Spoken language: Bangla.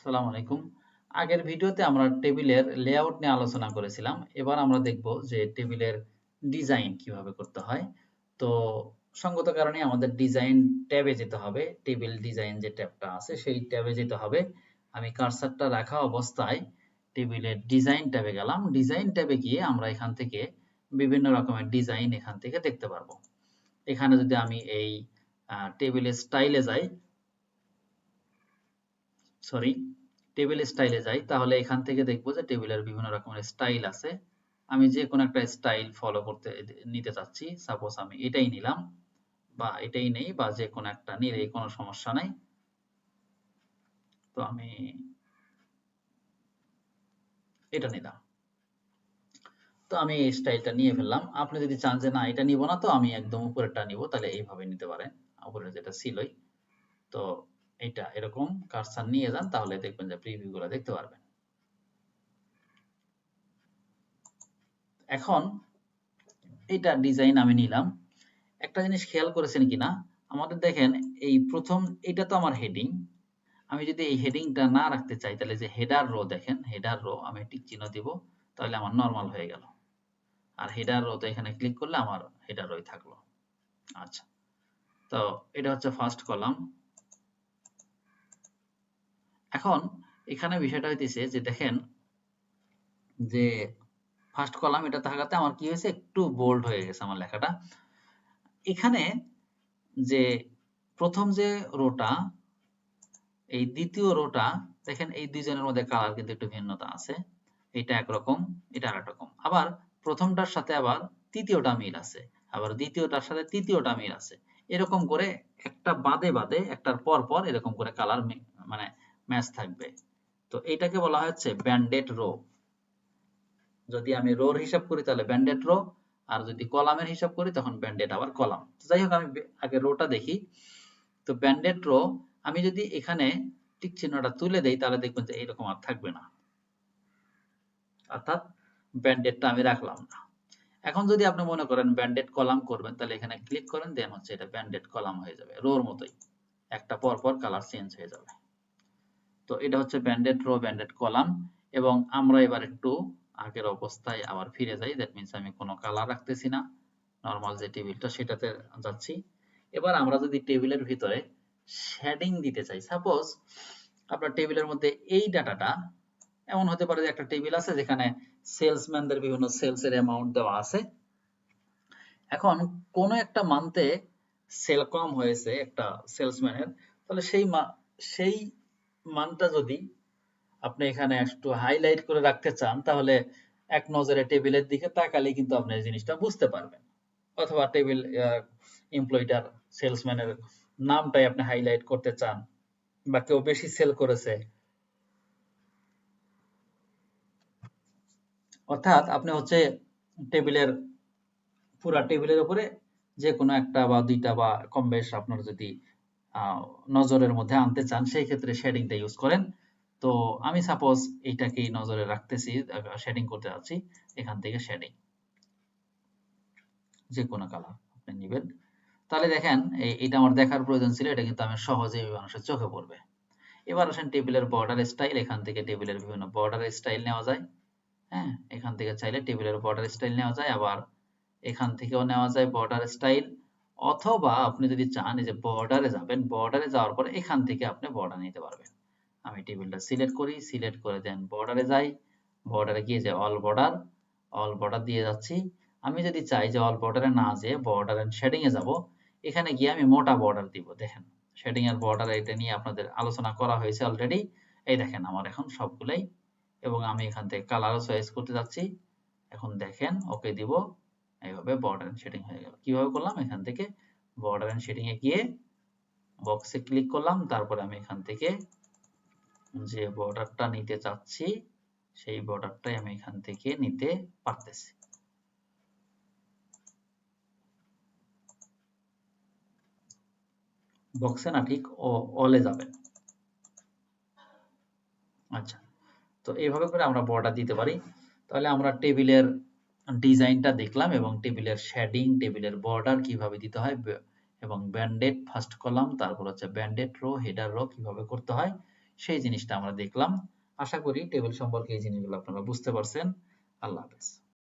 আসসালামু আলাইকুম। আগের ভিডিওতে আমরা টেবিলের লেআউট নিয়ে আলোচনা করেছিলাম। এবার আমরা দেখব যে টেবিলের ডিজাইন কীভাবে করতে হয়। তো সঙ্গত কারণে আমাদের ডিজাইন ট্যাবে যেতে হবে। টেবিল ডিজাইন যে ট্যাবটা আছে, সেই ট্যাবে যেতে হবে। আমি কার্সারটা রাখা অবস্থায় টেবিলের ডিজাইন ট্যাবে গেলাম। ডিজাইন ট্যাবে গিয়ে আমরা এখান থেকে বিভিন্ন রকমের ডিজাইন এখান থেকে দেখতে পারব। এখানে যদি আমি এই টেবিলের স্টাইলে যাই সরি টেবিল স্টাইলে যাই, তাহলে এখান থেকে দেখব যে টেবিলের বিভিন্ন রকমের স্টাইল আছে। আমি যে কোনো একটা স্টাইল ফলো করতে নিতে চাচ্ছি সাপোজ আমি এটাই নিলাম, বা এটাই নেই, বা যে কোনো একটা নিলে কোনো সমস্যা নাই। তো আমি এটা নিলাম। তো আমি এই স্টাইলটা নিয়ে ফেললাম। আপনি যদি চান যে না, এটা নিব না, তো আমি একদম উপরেরটা নিব, তাহলে এইভাবে নিতে পারেন। উপরে যেটা ছিলই। তো এটা এরকম কারসার নিয়ে যান, তাহলে দেখবেন যে প্রিভিউ গুলো দেখতে পারবেন। এখন এটা ডিজাইন আমি নিলাম। একটা জিনিস খেয়াল করেছেন কিনা? আমাদের দেখেন এই প্রথম এটা তো আমার হেডিং আমি যদি এই হেডিংটা না রাখতে চাই, তাহলে যে হেডার রো দেখেন হেডার রো আমি টিক চিহ্ন দিব, তাহলে আমার নর্মাল হয়ে গেল। আর হেডার রো তো এখানে ক্লিক করলে আমার হেডার রোই থাকল। আচ্ছা। তো এটা হচ্ছে ফার্স্ট কলাম এখন এখানে বিষয়টা হইতেছে যে দেখেন, যে ফার্স্ট কলাম এটা থাকাতে আমার কি হয়েছে? একটু বোল্ড হয়ে গেছে আমার লেখাটা। এখানে যে প্রথম যে রোটা এই দ্বিতীয় রোটা দেখেন এই দুইজনের মধ্যে কালার কিন্তু একটু ভিন্নতা আছে। এটা একরকম, এটা আর রকম আবার প্রথমটার সাথে আবার তৃতীয়টা মিল আছে। আবার দ্বিতীয়টার সাথে তৃতীয়টা মিল আছে। এরকম করে একটা বাদে বাদে, একটার পর পর এরকম করে কালার মানে ম্যাচ থাকবে। তো এটাকে বলা হচ্ছে ব্যান্ডেড রো যদি আমি রোর হিসাব করি তাহলে ব্যান্ডেড রো আর যদি কলামের হিসাব করি তখন ব্যান্ডেড আবার কলাম। যাই হোক, আমি আগে রোটা দেখি। তো ব্যান্ডেড রো আমি যদি এখানে টিক চিহ্নটা তুলে দেই, তাহলে দেখবেন যে এরকম আর থাকবে না। অর্থাৎ ব্যান্ডেডটা আমি রাখলাম না। এখন যদি আপনি মনে করেন ব্যান্ডেড কলাম করবেন, তাহলে এখানে ক্লিক করেন দেন হচ্ছে এটা ব্যান্ডেড কলাম হয়ে যাবে রোর মতোই। একটা পর পর কালার চেঞ্জ হয়ে যাবে। তো এটা হচ্ছে ব্যান্ডেড রো ব্যান্ডেড কলাম এবং আমরা এবার একটু আগের অবস্থায় আবার ফিরে যাই। দ্যাট মিনস আমি কোনো কালার রাখতেছি না। নর্মাল যে টেবিলটা সেটাতে যাচ্ছি। এবার আমরা যদি টেবিলের ভিতরে শেডিং দিতে চাই। সাপোজ আপনার টেবিলের মধ্যে এই ডাটাটা, এমন হতে পারে যে একটা টেবিল আছে যেখানে সেলসম্যানদের বিভিন্ন সেলস এর অ্যামাউন্ট দেওয়া আছে। এখন কোন একটা মান্থে সেল কম হয়েছে একটা সেলসম্যানের তাহলে সেই সেই মানটা যদি আপনি এখানে একটু হাইলাইট করে রাখতে চান, তাহলে এক নজরে টেবিলের দিকে তাকালে কিন্তু আপনি জিনিসটা বুঝতে পারবেন। অথবা টেবিল এমপ্লয়িটার সেলসম্যানের নামটাই আপনি হাইলাইট করতে চান, বা কেউ বেশি সেল করেছে। অর্থাৎ আপনি হচ্ছে টেবিলের পুরা টেবিলের উপরে যে কোনো একটা বা দুইটা বা কম বেশ আপনার যদি নজরের মধ্যে আনতে চান, সেই ক্ষেত্রে শেডিংটা ইউজ করেন। তো আমি সাপোজ এইটাকেই নজরে রাখতেছি শেডিং করতে যাচ্ছি, এখান থেকে শেডিং যে কোনো কালার আপনি নেবেন। তাহলে দেখেন এটা আমার দেখার প্রয়োজন ছিল, এটা কিন্তু আমি সহজেই মানুষের চোখে পড়বে। এবার আসেন টেবিলের বর্ডার স্টাইল এখান থেকে টেবিলের বিভিন্ন বর্ডার স্টাইল নেওয়া যায়। হ্যাঁ এখান থেকে চাইলে টেবিলের বর্ডার স্টাইল নেওয়া যায়, আবার এখান থেকেও নেওয়া যায় বর্ডার স্টাইল অথবা আপনি যদি চান যে বর্ডারে যাবেন বর্ডারে যাওয়ার পরে এখান থেকে আপনি বর্ডার নিতে পারবেন। আমি টেবিলটা সিলেক্ট করি সিলেক্ট করে দেন বর্ডারে যাই। বর্ডারে গিয়ে যে অল বর্ডার অল বর্ডার দিয়ে যাচ্ছি। আমি যদি চাই যে অল বর্ডারে না যেয়ে বর্ডার এন্ড শেডিং এ যাব, এখানে গিয়ে আমি মোটা বর্ডার দিব। দেখেন শেডিং এর বর্ডার এটা নিয়ে আপনাদের আলোচনা করা হয়েছে অলরেডি এই দেখেন আমার এখন সবগুলাই। এবং আমি এখান থেকে কালারও চয়েস করতে যাচ্ছি। এখন দেখেন ওকে দিব। এইভাবে বর্ডার এন্ড শেডিং হয়ে গেল। কীভাবে করলাম? এখান থেকে বর্ডার এন্ড শেডিং এ গিয়ে বক্সে ক্লিক করলাম। তারপরে আমি এখান থেকে যে বর্ডারটা নিতে চাচ্ছি, সেই বর্ডারটাই আমি এখান থেকে নিতে পারতেছি। বক্সে না ঠিক অলে যাবেন আচ্ছা তো এইভাবে করে আমরা বর্ডার দিতে পারি। তাহলে আমরা টেবিলের ডিজাইনটা দেখলাম এবং টেবিলের শেডিং, টেবিলের বর্ডার কীভাবে দিতে হয় এবং ব্যান্ডেড ফার্স্ট কলাম, তারপর হচ্ছে ব্যান্ডেড রো, হেডার রো কীভাবে করতে হয়, সেই জিনিসটা আমরা দেখলাম। আশা করি টেবিল সম্পর্কে এই জিনিসগুলো আপনারা বুঝতে পারছেন। আল্লাহ হাফেজ।